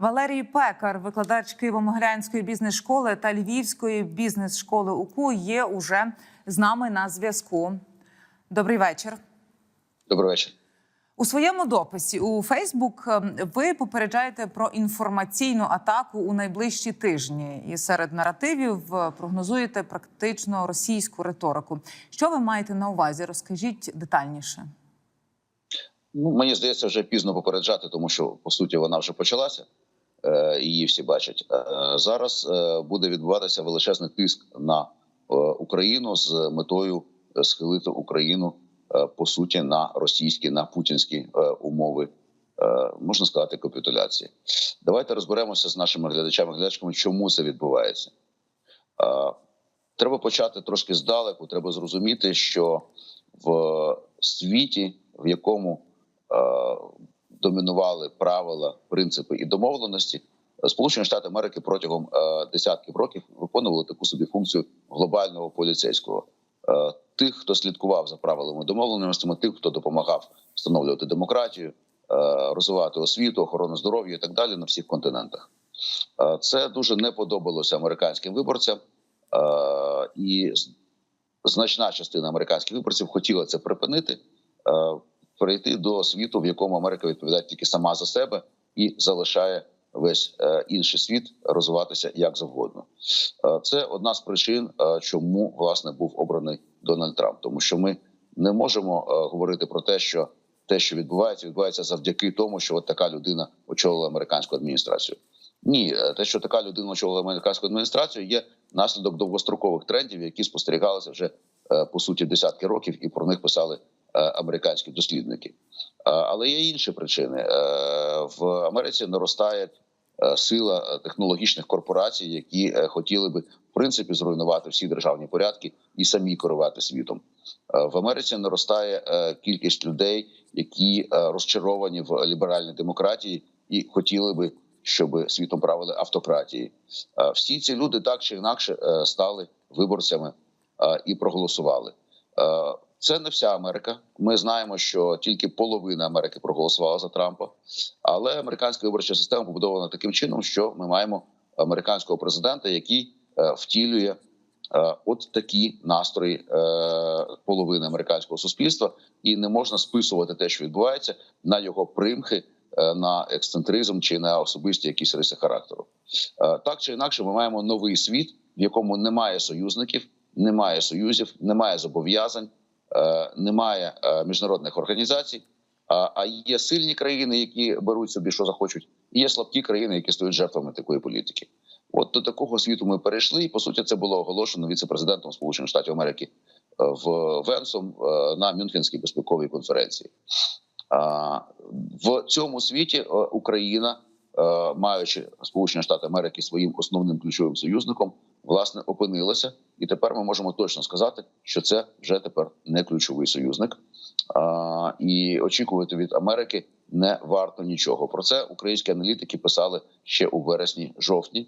Валерій Пекар, викладач Києво-Могилянської бізнес-школи та Львівської бізнес-школи УКУ, є уже з нами на зв'язку. Добрий вечір. Добрий вечір. У своєму дописі у Фейсбук ем, ви попереджаєте про інформаційну атаку у найближчі тижні, і серед наративів е, прогнозуєте практично російську риторику. Що ви маєте на увазі? Розкажіть детальніше. Ну, мені здається, вже пізно попереджати, тому що по суті вона вже почалася. Е, Її всі бачать. Е, Зараз е, буде відбуватися величезний тиск на Україну з метою схилити Україну по суті на російські, на путінські умови, можна сказати, капітуляції. Давайте розберемося з нашими глядачами, глядачками, чому це відбувається. Треба почати трошки здалеку. Треба зрозуміти, що в світі, в якому домінували правила, принципи і домовленості, Сполучені Штати Америки протягом е, десятків років виконували таку собі функцію глобального поліцейського. Е, тих, хто слідкував за правилами домовленостями, тих, хто допомагав встановлювати демократію, е, розвивати освіту, охорону здоров'я і так далі на всіх континентах. Це дуже не подобалося американським виборцям, і значна частина американських виборців хотіла це припинити, перейти до світу, в якому Америка відповідає тільки сама за себе і залишає весь е, інший світ розвиватися як завгодно. Е, Це одна з причин, е, чому власне був обраний Дональд Трамп, тому що ми не можемо говорити про те, що те, що відбувається, відбувається завдяки тому, що от така людина очолила американську адміністрацію. Ні, те, що така людина очолила американську адміністрацію, є наслідок довгострокових трендів, які спостерігалися вже по суті десятки років, і про них писали американські дослідники. Е, Але є інші причини. Е, В Америці наростає е, сила е, технологічних корпорацій, які е, хотіли би в принципі зруйнувати всі державні порядки і самі керувати світом. Е, В Америці наростає е, кількість людей, які е, розчаровані в ліберальній демократії і хотіли би, щоб світом правили автократії. Е, Всі ці люди так чи інакше е, стали виборцями е, і проголосували. Це не вся Америка. Ми знаємо, що тільки половина Америки проголосувала за Трампа, але американська виборча система побудована таким чином, що ми маємо американського президента, який е, втілює е, от такі настрої е, половини американського суспільства, і не можна списувати те, що відбувається, на його примхи, на ексцентризм чи на особисті якісь риси характеру. Так чи інакше, ми маємо новий світ, в якому немає союзників, немає союзів, немає зобов'язань, немає е, міжнародних організацій. А є сильні країни, які беруть собі, що захочуть, і є слабкі країни, які стають жертвами такої політики. От до такого світу ми перейшли, і по суті це було оголошено віце-президентом Сполучених Штатів Америки е, в Венсом е, на Мюнхенській безпековій конференції. В цьому світі е, Україна, е, маючи Сполучені Штати Америки своїм основним ключовим союзником, власне опинилася, і тепер ми можемо точно сказати, що це вже тепер не ключовий союзник. А, І очікувати від Америки не варто нічого. Про це українські аналітики писали ще у вересні-жовтні, е,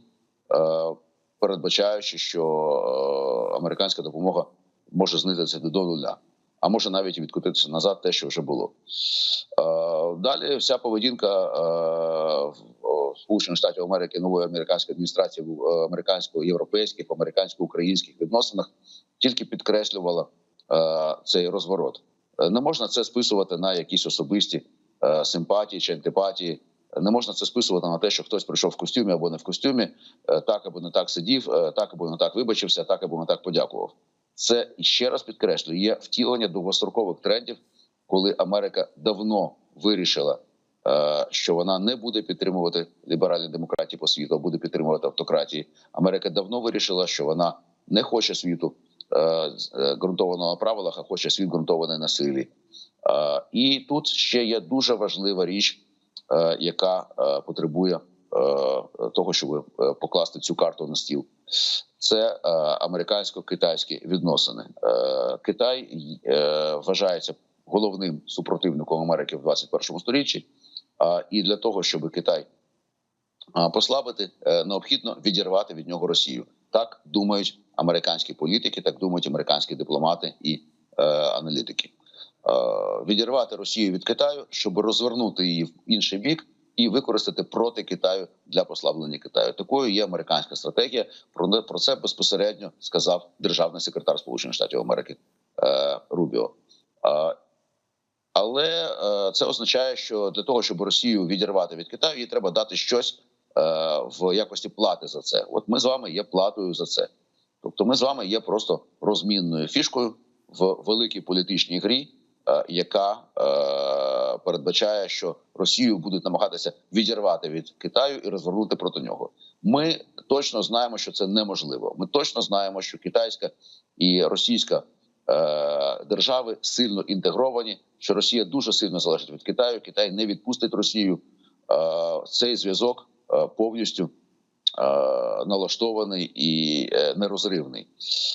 передбачаючи, що е, американська допомога може знизитися до нуля, а може навіть відкотитися назад, те, що вже було. Е, Далі вся поведінка Сполучених Штатів Америки, нової американської адміністрації в е, американсько-європейських, американсько-українських відносинах тільки підкреслювала е, цей розворот. Е, Не можна це списувати на якісь особисті симпатії чи антипатії. Не можна це списувати на те, що хтось прийшов в костюмі або не в костюмі, так або не так сидів, так або не так вибачився, так або не так подякував. Це ще раз підкреслюю, є втілення довгострокових трендів, коли Америка давно вирішила, що вона не буде підтримувати ліберальні демократії по світу, а буде підтримувати автократії. Америка давно вирішила, що вона не хоче світу е, е, ґрунтованого на правилах, а хоче світ ґрунтований на силі. Е, І тут ще є дуже важлива річ, е, яка е, потребує е, того, щоб е, покласти цю карту на стіл. Це е, американсько-китайські відносини. Е, Китай е, вважається головним супротивником Америки в 21 сторіччі. І для того, щоб Китай послабити, е, необхідно відірвати від нього Росію. Так думають американські політики, так думають американські дипломати і е, аналітики. Відірвати Росію від Китаю, щоб розвернути її в інший бік, і використати проти Китаю для послаблення Китаю. Такою є американська стратегія. Про про це безпосередньо сказав державний секретар Сполучених Штатів Америки е, Рубіо. Але е, це означає, що для того, щоб Росію відірвати від Китаю, їй треба дати щось е, в якості плати за це. От ми з вами є платою за це. Тобто, ми з вами є просто розмінною фішкою в великій політичній грі, е, яка передбачає, що Росію будуть намагатися відірвати від Китаю і розвернути проти нього. Ми точно знаємо, що це неможливо. Ми точно знаємо, що китайська і російська держави сильно інтегровані. Що Росія дуже сильно залежить від Китаю. Китай не відпустить Росію. Е, цей зв'язок е, повністю е, налаштований і е, нерозривний.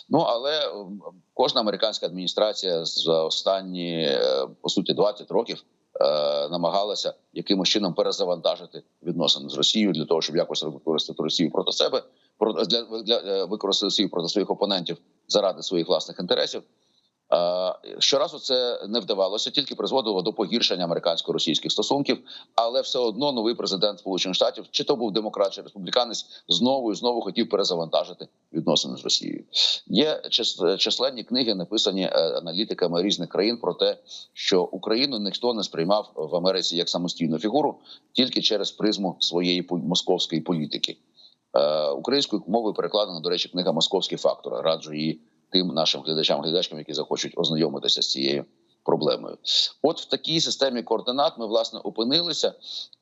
Ну але кожна американська адміністрація за останні е, по суті 20 років е, намагалася якимось чином перезавантажити відносини з Росією для того, щоб якось використати Росію проти себе, для, для е, використати Росію проти своїх опонентів заради своїх власних інтересів. Щоразу це не вдавалося, тільки призводило до погіршення американсько-російських стосунків. Але все одно новий президент Сполучених Штатів, чи то був демократ, чи республіканець, знову і знову хотів перезавантажити відносини з Росією. Є чис- численні книги, написані е, аналітиками різних країн про те, що Україну ніхто не сприймав в Америці як самостійну фігуру тільки через призму своєї московської політики. Е, Українською мовою перекладена, до речі, книга Московський фактор. Раджу її тим нашим глядачам, глядачкам, які захочуть ознайомитися з цією проблемою. От в такій системі координат ми власне опинилися,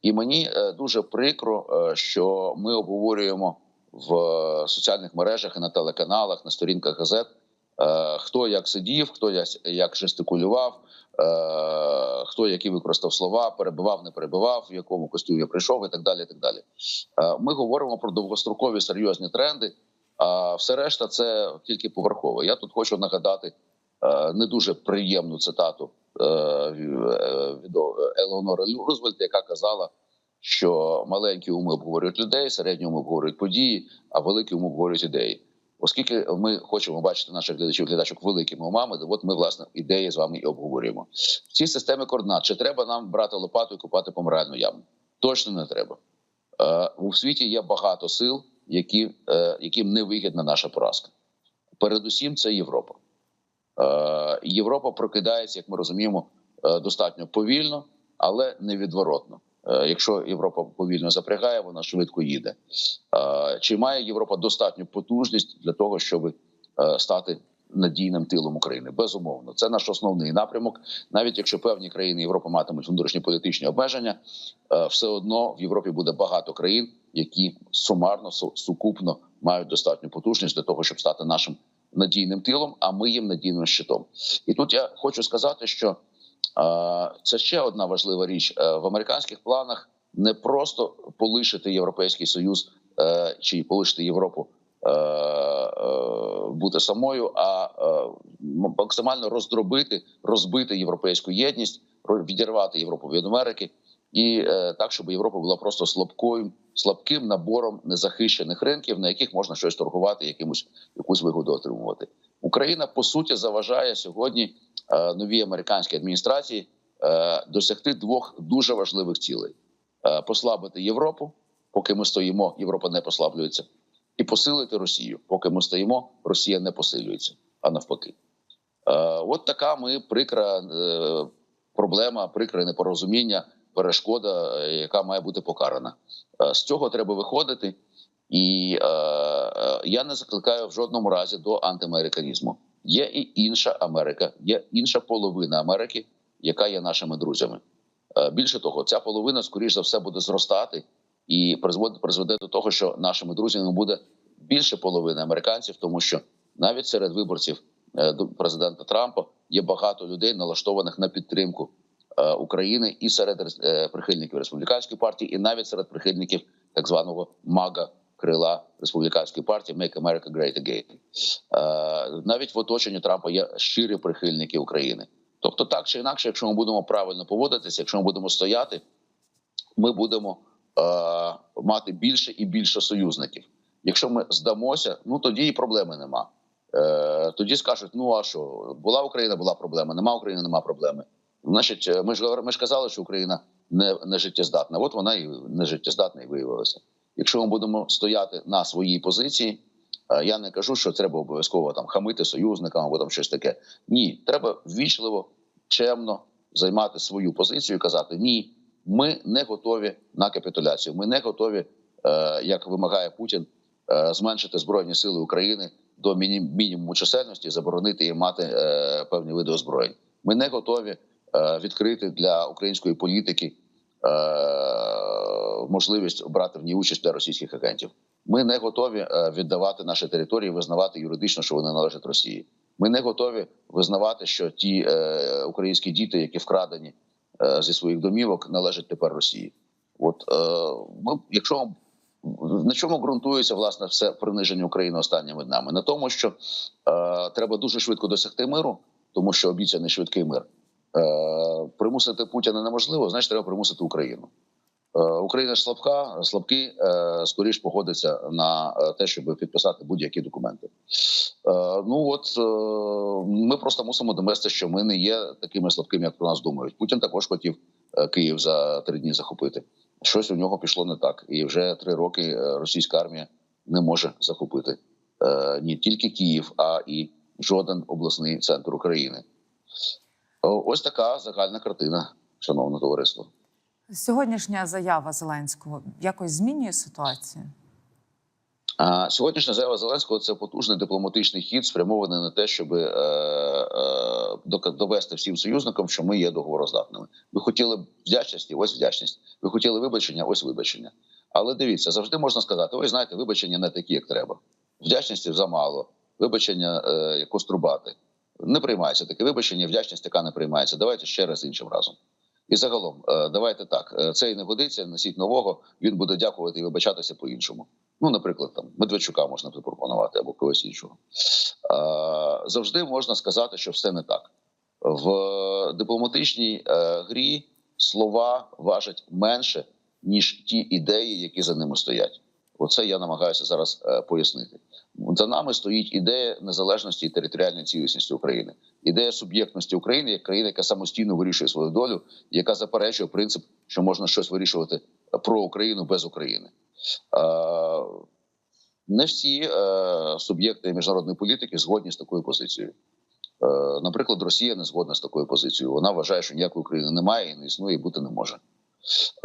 і мені е, дуже прикро, е, що ми обговорюємо в соціальних мережах і на телеканалах, на сторінках газет. Е, Хто як сидів, хто як- жестикулював, е, хто які використав слова, перебивав, не перебивав, в якому костюмі прийшов, і так далі. І так далі. Е, Ми говоримо про довгострокові серйозні тренди. А все решта це тільки поверхово. Я тут хочу нагадати не дуже приємну цитату від Елеонори Рузвельт, яка казала, що маленькі уми обговорюють людей, середні уми обговорюють події, а великі уми обговорюють ідеї. Оскільки ми хочемо бачити наших глядачів глядачок великими умами, то от ми власне ідеї з вами і обговорюємо. В цій системі координат чи треба нам брати лопату і копати помиральну яму? Точно не треба. Е, у світі є багато сил, які, е, яким не вигідна наша поразка. Передусім, це Європа. Е, Європа прокидається, як ми розуміємо, е, достатньо повільно, але невідворотно. Е, Якщо Європа повільно запрягає, вона швидко їде. Е, Чи має Європа достатню потужність для того, щоб е, стати надійним тилом України? Безумовно, це наш основний напрямок. Навіть якщо певні країни Європи матимуть внутрішньополітичні обмеження, е, все одно в Європі буде багато країн, які сумарно су- сукупно мають достатню потужність для того, щоб стати нашим надійним тилом, а ми їм надійним щитом. І тут я хочу сказати, що це ще одна важлива річ Е, в американських планах не просто полишити європейський союз е, чи полишити Європу. е, Бути самою, а максимально роздробити, розбити європейську єдність, відірвати Європу від Америки, і так, щоб Європа була просто слабкою, слабким набором незахищених ринків, на яких можна щось торгувати, якимось якусь вигоду отримувати. Україна по суті заважає сьогодні новій американській адміністрації е, досягти двох дуже важливих цілей: Е, послабити Європу, поки ми стоїмо, Європа не послаблюється, і посилити Росію. Поки ми стоїмо, Росія не посилюється, а навпаки. Е, От така ми прикра е, проблема, прикре непорозуміння, перешкода, е, яка має бути покарана. Е, З цього треба виходити, і е, е, я не закликаю в жодному разі до антиамериканізму. Є і інша Америка, є інша половина Америки, яка є нашими друзями. Е, Більше того, ця половина, скоріш за все, буде зростати і призведе до того, що нашими друзями буде більше половини американців, тому що навіть серед виборців е, президента Трампа є багато людей, налаштованих на підтримку е, України і серед прихильників республіканської партії, і навіть серед прихильників так званого мага крила республіканської партії «Make America Great Again». Е, Навіть в оточенні Трампа є щирі прихильники України. Тобто, так чи інакше, якщо ми будемо правильно поводитися, якщо ми будемо стояти, ми будемо е, мати більше і більше союзників. Якщо ми здамося, ну тоді і проблеми нема. Е, тоді скажуть: ну а що була Україна, була проблема, нема України, нема проблеми. Значить, ми ж ми ж казали, що Україна не, не життєздатна. От вона і не життєздатна і виявилася. Якщо ми будемо стояти на своїй позиції, е, я не кажу, що треба обов'язково там хамити союзникам або там щось таке. Ні, треба ввічливо, чемно займати свою позицію і казати: ні, ми не готові на капітуляцію. Ми не готові, е, як вимагає Путін, е, зменшити збройні сили України до мінімуму чисельності, заборонити їм мати певні види озброєнь. Ми не готові відкрити для української політики можливість брати в ній участь для російських агентів. Ми не готові е, віддавати наші території, визнавати юридично, що вони належать Росії. Ми не готові визнавати, що ті е, українські діти, які вкрадені е, зі своїх домівок, належать тепер Росії. От е, ми, якщо на чому ґрунтується власне все приниження України останніми днями? На тому, що е, треба дуже швидко досягти миру, тому що обіцяний швидкий мир. Е, примусити Путіна неможливо, значить, треба примусити Україну. Е, Україна ж слабка, слабкі е, скоріш погодиться на е, те, щоб підписати будь-які документи. Ну от ми просто мусимо довести, що ми не є такими слабкими, як про нас думають. Путін також хотів Київ за три дні захопити. Щось у нього пішло не так, і вже три роки російська армія не може захопити не тільки Київ, а і жоден обласний центр України. Ось така загальна картина, шановне товариство. Сьогоднішня заява Зеленського якось змінює ситуацію. А сьогоднішня заява Зеленського це потужний дипломатичний хід, спрямований на те, щоб е, е, довести всім союзникам, що ми є договороздатними. Ви хотіли вдячності, ось вдячність. Ви хотіли вибачення, ось вибачення. Але дивіться, завжди можна сказати: ой, знаєте, вибачення не такі, як треба. Вдячності замало, вибачення е, як кострубати. Не приймається таке вибачення, вдячність така не приймається. Давайте ще раз іншим разом. І загалом, е, давайте так: е, цей не годиться, носіть нового. Він буде дякувати і вибачатися по-іншому. Ну, наприклад, там Медведчука можна запропонувати або когось іншого. Завжди можна сказати, що все не так. В дипломатичній е, грі слова важать менше, ніж ті ідеї, які за ними стоять. Оце я намагаюся зараз е, пояснити. За нами стоїть ідея незалежності і територіальної цілісності України, ідея суб'єктності України як країни, яка самостійно вирішує свою долю, яка заперечує принцип, що можна щось вирішувати про Україну без України. Е, Не всі е, суб'єкти міжнародної політики згодні з такою позицією. Е, Наприклад, Росія не згодна з такою позицією. Вона вважає, що ніякої України немає і не існує, і бути не може.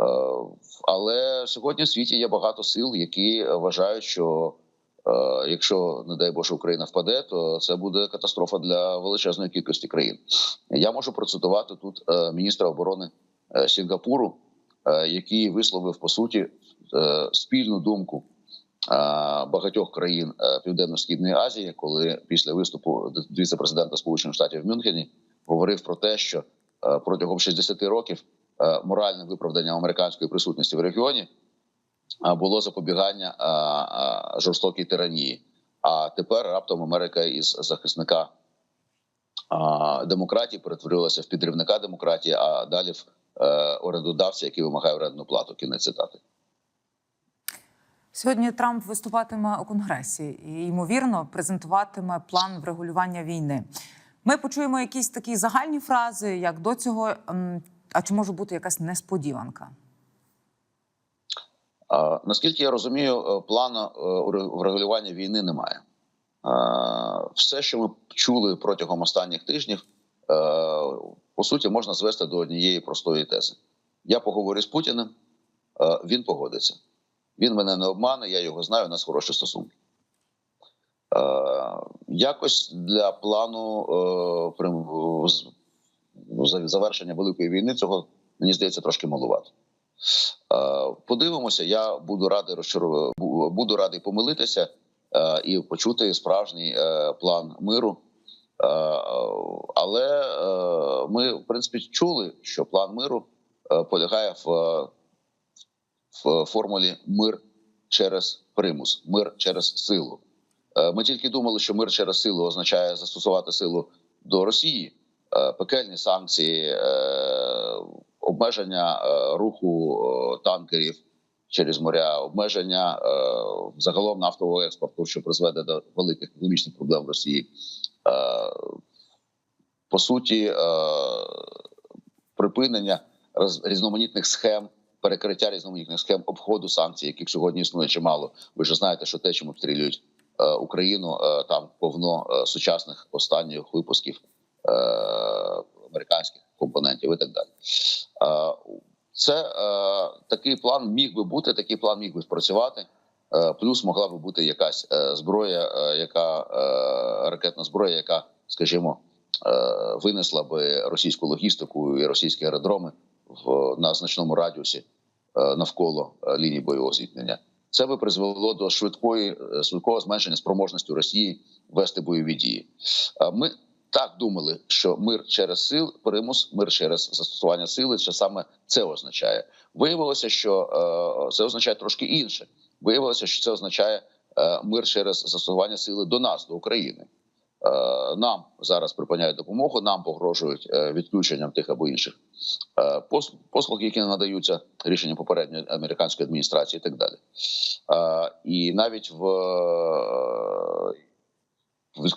Е, Але сьогодні в світі є багато сил, які вважають, що е, якщо, не дай Боже, Україна впаде, то це буде катастрофа для величезної кількості країн. Я можу процитувати тут е, міністра оборони е, Сінгапуру, е, який висловив по суті е, спільну думку е, багатьох країн е, Південно-східної Азії, коли після виступу віце-президента Сполучених Штатів в Мюнхені говорив про те, що е, протягом 60 років е, моральним виправданням американської присутності в регіоні е, було запобігання е, е, жорстокій тиранії. А тепер раптом Америка із захисника демократії перетворилася в підривника демократії, а далі в е, орендодавця, який вимагає орендну плату. Кінець цитати. Сьогодні Трамп виступатиме у конгресі і ймовірно презентуватиме план врегулювання війни. Ми почуємо якісь такі загальні фрази, як до цього. А чи може бути якась несподіванка? Наскільки я розумію, е, плану е, врегулювання війни немає. Все, що ми чули протягом останніх тижнів, е, по суті, можна звести до однієї простої тези. Я поговорю з Путіним, він погодиться. Він мене не обмане, я його знаю, у нас хороші стосунки. Якось для плану завершення великої війни цього мені здається трошки малувато. Е, Подивимося, я буду радий розчару... буду радий помилитися е, і почути справжній е, план миру. Але ми, в принципі, чули, що план миру полягає в, в формулі мир через примус, мир через силу. Ми тільки думали, що мир через силу означає застосувати силу до Росії, пекельні санкції, е, обмеження е, руху е, танкерів через моря, обмеження е, загалом нафтового експорту, що призведе до великих економічних проблем в Росії. Е, По суті, е, припинення різноманітних схем. Перекриття різноманітних схем обходу санкцій, яких сьогодні існує чимало. Ви ж знаєте, що те, чим обстрілюють е, Україну, е, там повно е, сучасних останніх випусків е, американських компонентів і так далі. Е, це е, такий план міг би бути, такий план міг би спрацювати. Е, плюс могла би бути якась е, зброя, е, яка е, ракетна зброя, яка, скажімо, е, винесла би російську логістику і російські аеродроми в на значному радіусі е, навколо е, лінії бойового зіткнення. Це би призвело до швидкої е, швидкого зменшення спроможності Росії вести бойові дії. Е, Ми так думали, що мир через сил, примус, мир через застосування сили, що саме це означає. Виявилося, що е, це означає трошки інше. Виявилося, що це означає е, мир через застосування сили до нас, до України. Е, Нам зараз припиняють допомогу, нам погрожують відключенням тих або інших послуг, які надаються рішенням попередньої американської адміністрації, і так далі. І навіть в, е, в,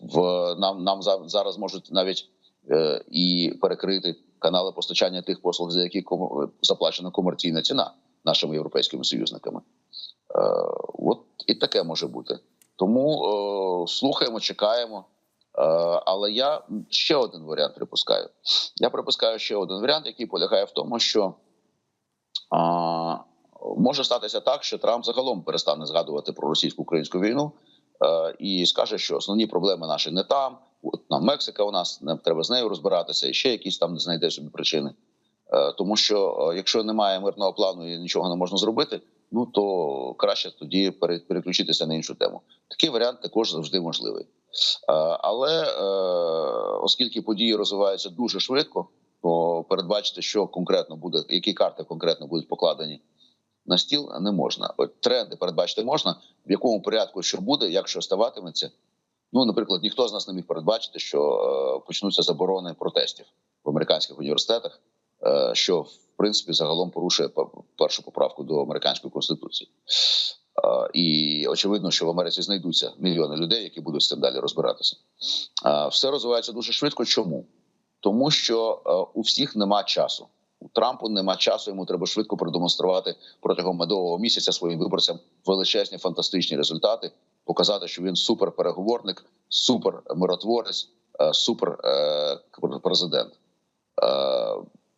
в нам, нам за- зараз можуть навіть е, і перекрити канали постачання тих послуг, за які кому- заплачена комерційна ціна нашими європейськими союзниками. Е, От і таке може бути. Тому е, слухаємо, чекаємо. Але я ще один варіант припускаю. Я припускаю ще один варіант, який полягає в тому, що може статися так, що Трамп загалом перестане згадувати про російсько-українську війну і скаже, що основні проблеми наші не там. От нам Мексика у нас не треба з нею розбиратися, і ще якісь там не знайде собі причини. Е, тому що е, якщо немає мирного плану і нічого не можна зробити, ну то краще тоді переключитися на іншу тему. Такий варіант також завжди можливий. Е, Але оскільки події розвиваються дуже швидко, то передбачити, що конкретно буде, які карти конкретно будуть покладені на стіл, не можна. От тренди передбачити можна, в якому порядку що буде, як що ставатиметься. Ну, наприклад, ніхто з нас не міг передбачити, що е, почнуться заборони протестів в американських університетах, е, що в принципі загалом порушує першу поправку до американської конституції. Е, і очевидно, що в Америці знайдуться мільйони людей, які будуть з цим далі розбиратися. Е, все розвивається дуже швидко. Чому? Тому що е, у всіх нема часу. У Трампу нема часу. Йому треба швидко продемонструвати протягом медового місяця своїм виборцям величезні фантастичні результати, показати, що він суперпереговорник, супермиротворець, е, супер е, президент. Е,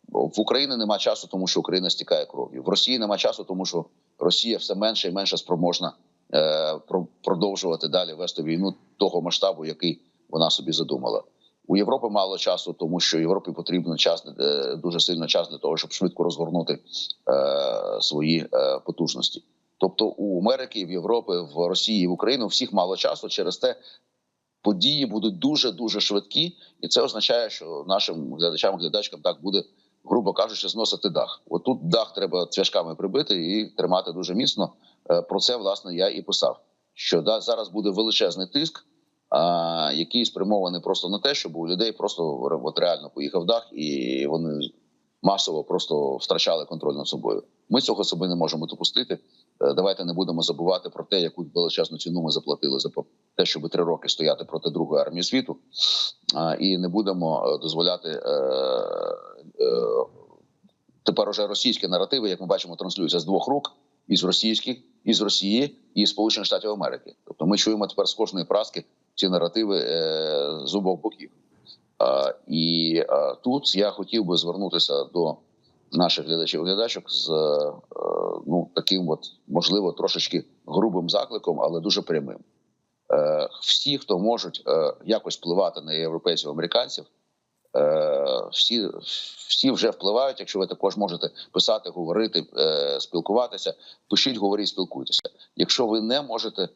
В Україні нема часу, тому що Україна стікає кров'ю. В Росії нема часу, тому що Росія все менше і менше спроможна е, продовжувати далі вести війну того масштабу, який вона собі задумала. У Європи мало часу, тому що Європі потрібно час е, дуже сильно час для того, щоб швидко розгорнути е, свої е, потужності. Тобто у Америки, в Європі, в Росії, в Україні у всіх мало часу. Через те події будуть дуже дуже швидкі, і це означає, що нашим глядачам, глядачкам так буде, грубо кажучи, зносити дах. Отут дах треба цвяшками прибити і тримати дуже міцно. Про це власне я і писав. Що да зараз буде величезний тиск, який спрямований просто на те, щоб у людей просто от реально поїхав дах, і вони масово просто втрачали контроль над собою. Ми цього собі не можемо допустити. Е, Давайте не будемо забувати про те, яку величезну ціну ми заплатили за те, щоб три роки стояти проти другої армії світу, і не будемо е, дозволяти е, тепер уже російські наративи, як ми бачимо, транслюються з двох рук: із російських, із Росії і Сполучених Штатів Америки. Тобто, ми чуємо тепер з кожної праски ці наративи е, з обох боків. І тут я хотів би звернутися до наших глядачів глядачок з е, ну таким, от можливо, трошечки грубим закликом, але дуже прямим. Е, всі, хто можуть якось впливати на європейців, американців, всі, всі вже впливають. Якщо ви також можете писати, говорити, спілкуватися, пишіть, говоріть, спілкуйтеся. Якщо ви не можете,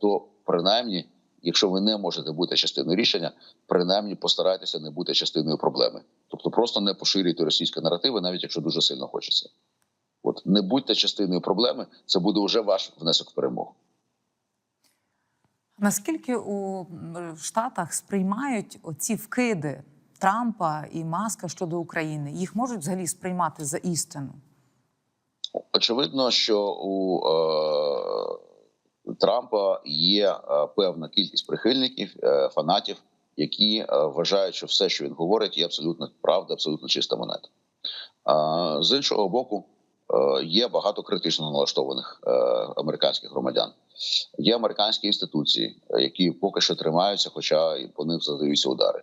то принаймні, якщо ви не можете бути частиною рішення, принаймні постарайтеся не бути частиною проблеми. Тобто, просто не поширюйте російські наративи, навіть якщо дуже сильно хочеться. От не будьте частиною проблеми, це буде вже ваш внесок в перемогу. Наскільки у Штатах сприймають оці вкиди Трампа і Маска щодо України? Їх можуть взагалі сприймати за істину? Очевидно, що у е, Трампа є е, певна кількість прихильників, е, фанатів, які е, вважають, що все, що він говорить, є абсолютно правда, абсолютно чиста монета. З іншого боку, є багато критично налаштованих американських громадян. Є американські інституції, які поки що тримаються, хоча і по них задаються удари.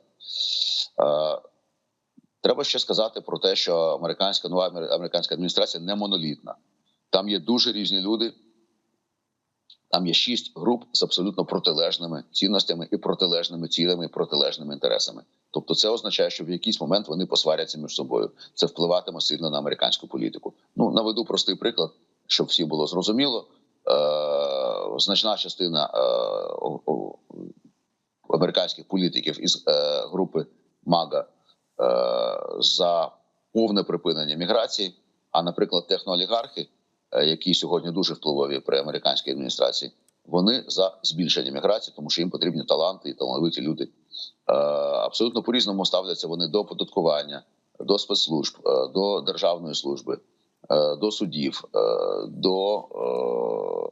Треба ще сказати про те, що американська нова американська адміністрація не монолітна. Там є дуже різні люди. Там є шість груп з абсолютно протилежними цінностями і протилежними цілями, і протилежними інтересами. Тобто, це означає, що в якийсь момент вони посваряться між собою. Це впливатиме сильно на американську політику. Ну наведу простий приклад, щоб всім було зрозуміло. Е, значна частина е, американських політиків із е, групи МАГА е, за повне припинення міграції. А, наприклад, техноолігархи, які сьогодні дуже впливові при американській адміністрації, вони за збільшення міграції, тому що їм потрібні таланти і талановиті люди. Е, Абсолютно по різному ставляться вони до оподаткування, до спецслужб, е, до державної служби, е, до судів, е, до е,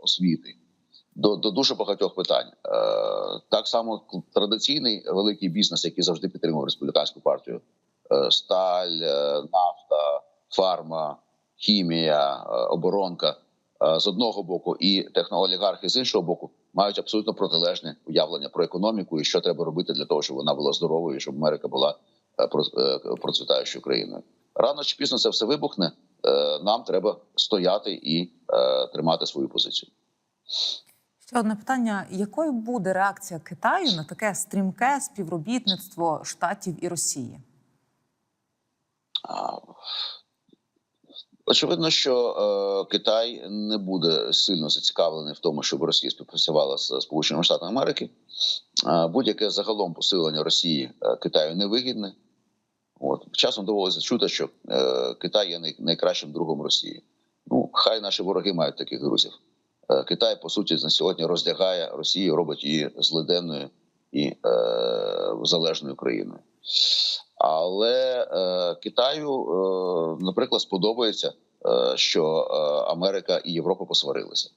освіти. До, до дуже багатьох питань е, так само традиційний великий бізнес, який завжди підтримував республіканську партію: е, сталь, е, нафта, фарма, хімія, е, оборонка е, з одного боку, і техноолігархи з іншого боку мають абсолютно протилежне уявлення про економіку і що треба робити для того, щоб вона була здоровою, і щоб Америка була е, процвітаючою країною. Рано чи пізно це все вибухне. Нам треба стояти і тримати свою позицію. Ще одне питання: якою буде реакція Китаю на таке стрімке співробітництво штатів і Росії? Очевидно, що е, Китай не буде сильно зацікавлений в тому, щоб Росія співпрацювала з Сполученими Штатами Америки. Е, будь-яке загалом посилення Росії е, Китаю невигідне. От часом доводиться чути, що е, Китай є най- найкращим другом Росії. Ну, хай наші вороги мають таких друзів. Е, Китай, по суті, на сьогодні роздягає Росію, робить її злиденною і е, залежною країною. Але е, Китаю, е, наприклад, сподобається, е, що е, Америка і Європа посварилися.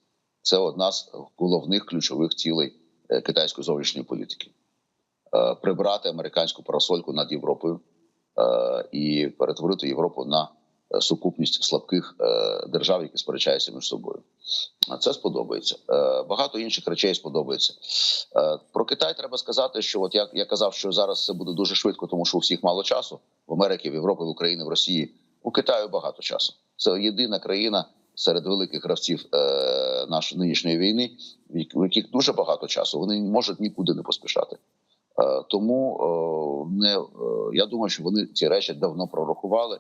Це одна з головних ключових цілей е, китайської зовнішньої політики: е, прибрати американську парасольку над Європою е, і перетворити Європу на сукупність слабких е, держав, які сперечаються між собою. Це сподобається. Е, Багато інших речей сподобається. Е, Про Китай треба сказати, що от я, я казав, що зараз це буде дуже швидко, тому що у всіх мало часу в Америці, в Європі, в Україні, в Росії. У Китаю багато часу. Це єдина країна серед великих гравців е, нашої нинішньої війни, в яких дуже багато часу. Вони можуть нікуди не поспішати. Е, тому е, не е, я думаю, що вони ці речі давно прорахували.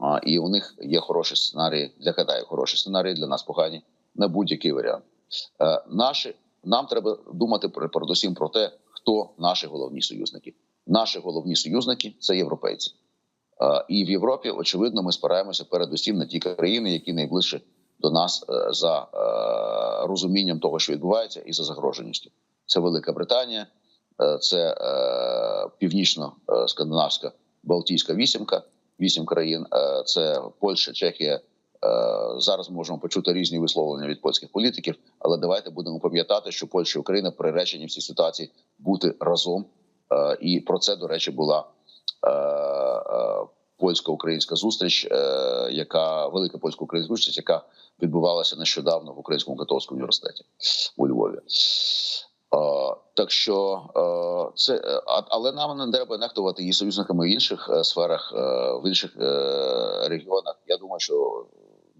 А, і у них є хороші сценарії для Китаю, хороші сценарії для нас погані на будь-який варіант. Е, наші нам треба думати передусім про те, хто наші головні союзники. Наші головні союзники це європейці. Е, І в Європі, очевидно, ми спираємося передусім на ті країни, які найближче до нас е, за е, розумінням того, що відбувається, і за загроженістю. Це Велика Британія, е, це е, північно-скандинавська Балтійська вісімка, вісім країн. е, Це Польща, Чехія. Е, Зараз ми можемо почути різні висловлення від польських політиків, але давайте будемо пам'ятати, що Польща і Україна приречені в цій ситуації бути разом. Е, І про це, до речі, була польсько-українська зустріч, яка велика польсько-українська зустріч, яка відбувалася нещодавно в Українському католицькому університеті у Львові. Е, Так що е, це е, але нам не треба нехтувати її союзниками в інших сферах, в інших регіонах. Я думаю, що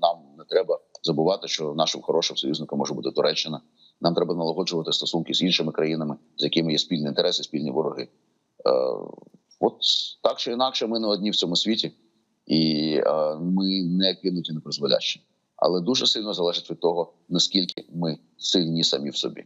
нам не треба забувати, що нашим хорошим союзником може бути Туреччина. Нам треба налагоджувати стосунки з іншими країнами, з якими є спільні інтереси, спільні вороги. От так чи інакше, ми не одні в цьому світі, і ми не кинуті на призволяще. Але дуже сильно залежить від того, наскільки ми сильні самі в собі.